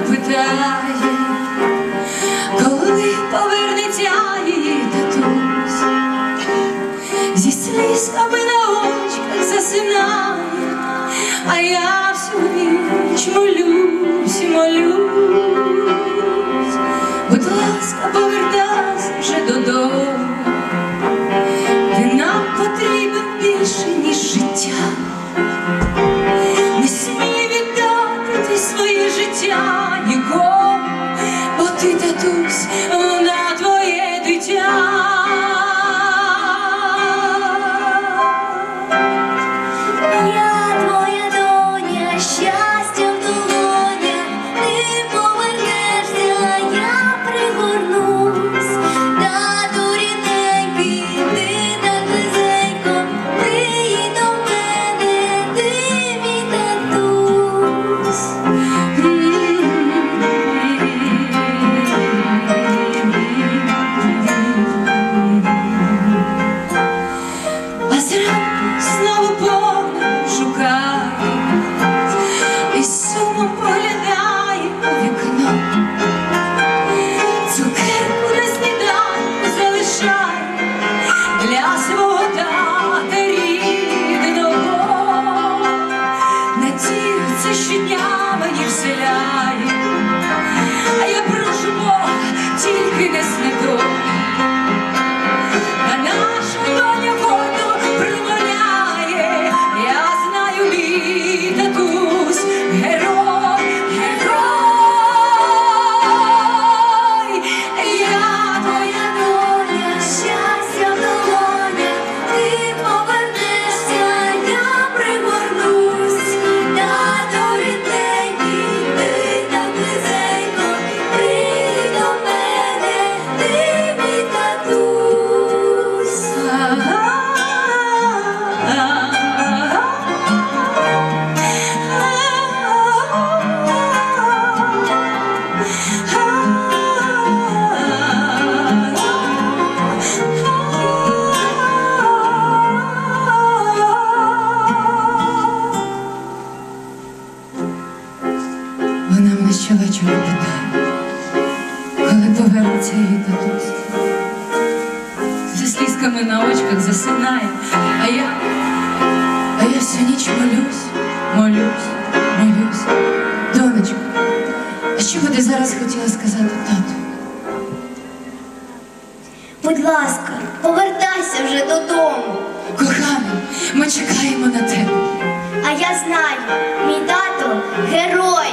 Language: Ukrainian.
запитає, коли повернеться її татусь, зі слізками на очках засинає, а я всю ніч молюсь, молю. Життя нікому, бо ти татусь, вона для свого рідного. Надіється щодня мені вселяє, а я прошу Бога, тільки не Вона мене щовечора питає, коли повернеться її татусь. Зі слізками на очках засинає, а я, а я всю ніч молюсь, молюсь, молюсь. Донечко, а що би ти зараз хотіла сказати тату? Будь ласка, повертайся вже додому. Коханий, ми чекаємо на тебе. А я знаю, мій тато герой.